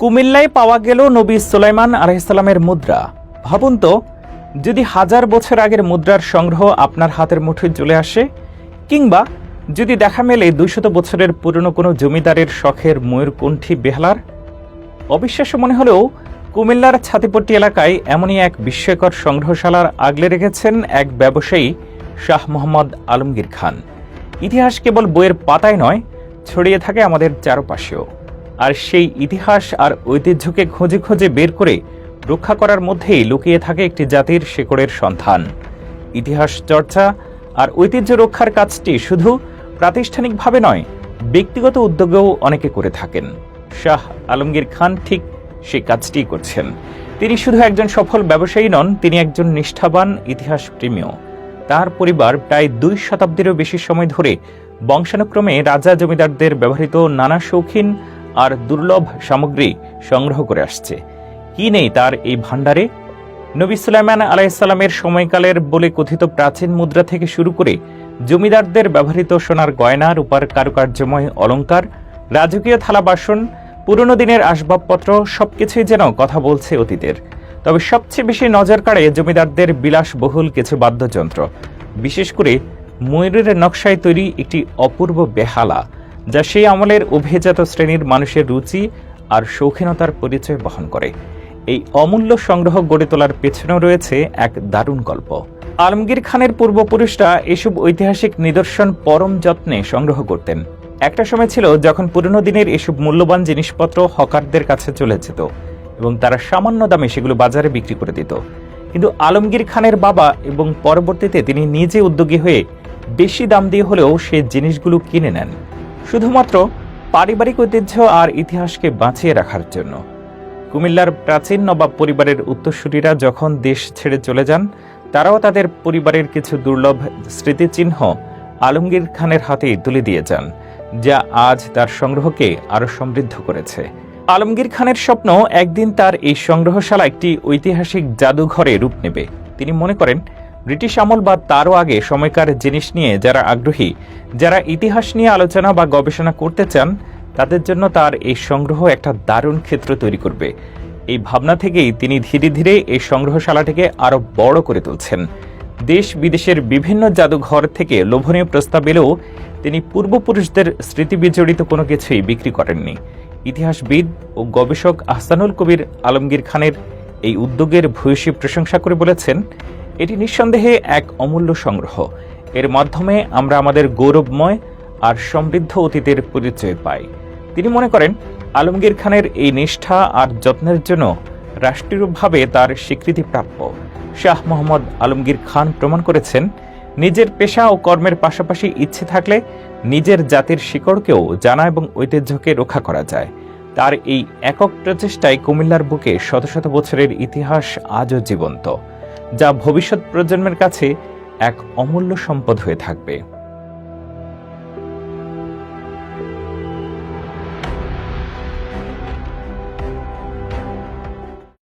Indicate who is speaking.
Speaker 1: কুমিল্লায় পাওয়া গেল নবী সুলাইমান আলাইসাল্লামের মুদ্রা। ভাবুন তো, যদি হাজার বছর আগের মুদ্রার সংগ্রহ আপনার হাতের মুঠোয় চলে আসে, কিংবা যদি দেখা মেলে দুইশত বছরের পুরনো কোনো জমিদারের শখের ময়ূরকণ্ঠী বেহালার, অবিশ্বাস্য মনে হলেও কুমিল্লার ছাতিপট্টি এলাকায় এমনই এক বিস্ময়কর সংগ্রহশালার আগলে রেখেছেন এক ব্যবসায়ী শাহ মোহাম্মদ আলমগীর খান। ইতিহাস কেবল বইয়ের পাতায় নয়, ছড়িয়ে থাকে আমাদের চারপাশেও। আর সেই ইতিহাস আর ঐতিহ্যকে খোঁজে খোঁজে বের করে রক্ষা করার মধ্যেই লুকিয়ে থাকে একটি জাতির শেকড়ের সন্ধান। ইতিহাস চর্চা আর ঐতিহ্য রক্ষার কাজটি শুধু প্রাতিষ্ঠানিকভাবে নয়, ব্যক্তিগত উদ্যোগেও অনেকে করে থাকেন। শাহ আলমগীর খান ঠিক সেই কাজটি করছেন। তিনি শুধু একজন সফল ব্যবসায়ী নন, তিনি একজন নিষ্ঠাবান ইতিহাস প্রেমীও। তার পরিবার প্রায় দুই শতাব্দীরও বেশি সময় ধরে বংশানুক্রমে রাজা জমিদারদের ব্যবহৃত নানা শৌখিন আর দুর্লভ সামগ্রী সংগ্রহ করে আসছে। কি নেই তার এই ভাণ্ডারে? নবী সুলাইমান আলাইসাল্লামের সময়কালের বলে কথিত প্রাচীন মুদ্রা থেকে শুরু করে জমিদারদের ব্যবহৃত সোনার গয়না, রূপার কারুকার্যময় অলংকার রাজকীয় থালা বাসন, পুরনো দিনের আসবাবপত্র, সবকিছুই যেন কথা বলছে অতীতের। তবে সবচেয়ে বেশি নজর কাড়ে জমিদারদের বিলাসবহুল কিছু বাদ্যযন্ত্র। বিশেষ করে ময়ূরের নকশায় তৈরি একটি অপূর্ব বেহালা। যা সেই আমলের অভিজাত শ্রেণির মানুষের রুচি আর শৌখিনতার পরিচয় বহন করে। এই অমূল্য সংগ্রহ গড়ে তোলার পেছনেও রয়েছে এক দারুণ গল্প। আলমগীর খানের পূর্বপুরুষরা এসব ঐতিহাসিক নিদর্শন পরম যত্নে সংগ্রহ করতেন। একটা সময় ছিল যখন পুরনো দিনের এসব মূল্যবান জিনিসপত্র হকারদের কাছে চলে যেত এবং তারা সামান্য দামে সেগুলো বাজারে বিক্রি করে দিত। কিন্তু আলমগীর খানের বাবা এবং পরবর্তীতে তিনি নিজে উদ্যোগী হয়ে বেশি দাম দিয়ে হলেও সে জিনিসগুলো কিনে নেন। শুধুমাত্র পারিবারিক ঐতিহ্য আর ইতিহাসকে বাঁচিয়ে রাখার জন্য। কুমিল্লার প্রাচীন নবাব পরিবারের উত্তরসূরিরা যখন দেশ ছেড়ে চলে যান, তারাও তাদের পরিবারের কিছু দুর্লভ স্মৃতিচিহ্ন আলমগীর খানের হাতেই তুলে দিয়ে যান, যা আজ তার সংগ্রহকে আরও সমৃদ্ধ করেছে। আলমগীর খানের স্বপ্ন একদিন তার এই সংগ্রহশালা একটি ঐতিহাসিক জাদুঘরে রূপ নেবে। তিনি মনে করেন ব্রিটিশ আমল বা তারও আগে সময়কার জিনিস নিয়ে যারা আগ্রহী, যারা ইতিহাস নিয়ে আলোচনা বা গবেষণা করতে চান, তাদের জন্য তার এই সংগ্রহ একটা দারুণ ক্ষেত্র তৈরি করবে। এই ভাবনা থেকেই তিনি ধীরে ধীরে এই সংগ্রহশালাটিকে আরও বড় করে তুলছেন। দেশ বিদেশের বিভিন্ন জাদুঘর থেকে লোভনীয় প্রস্তাব এলেও তিনি পূর্বপুরুষদের স্মৃতি বিজড়িত কোনো কিছুই বিক্রি করেননি। ইতিহাসবিদ ও গবেষক আহসানুল কবির আলমগীর খানের এই উদ্যোগের ভূয়সী প্রশংসা করে বলেছেন এটি নিঃসন্দেহে এক অমূল্য সংগ্রহ। এর মাধ্যমে আমরা আমাদের গৌরবময় আর সমৃদ্ধ অতীতের পরিচয় পাই। তিনি মনে করেন, আলমগীর খানের এই নিষ্ঠা আর যত্নের জন্য রাষ্ট্রীয়ভাবে তার স্বীকৃতি প্রাপ্য। শাহ মোহাম্মদ আলমগীর খান প্রমাণ করেছেন, নিজের পেশা ও কর্মের পাশাপাশি ইচ্ছে থাকলে নিজের জাতির শিকড়কেও জানা এবং ঐতিহ্যকে রক্ষা করা যায়। তার এই একক প্রচেষ্টায় কুমিল্লার বুকে শত শত বছরের ইতিহাস আজও জীবন্ত। যা ভবিষ্যৎ প্রজন্মের কাছে এক অমূল্য সম্পদ হয়ে থাকবে।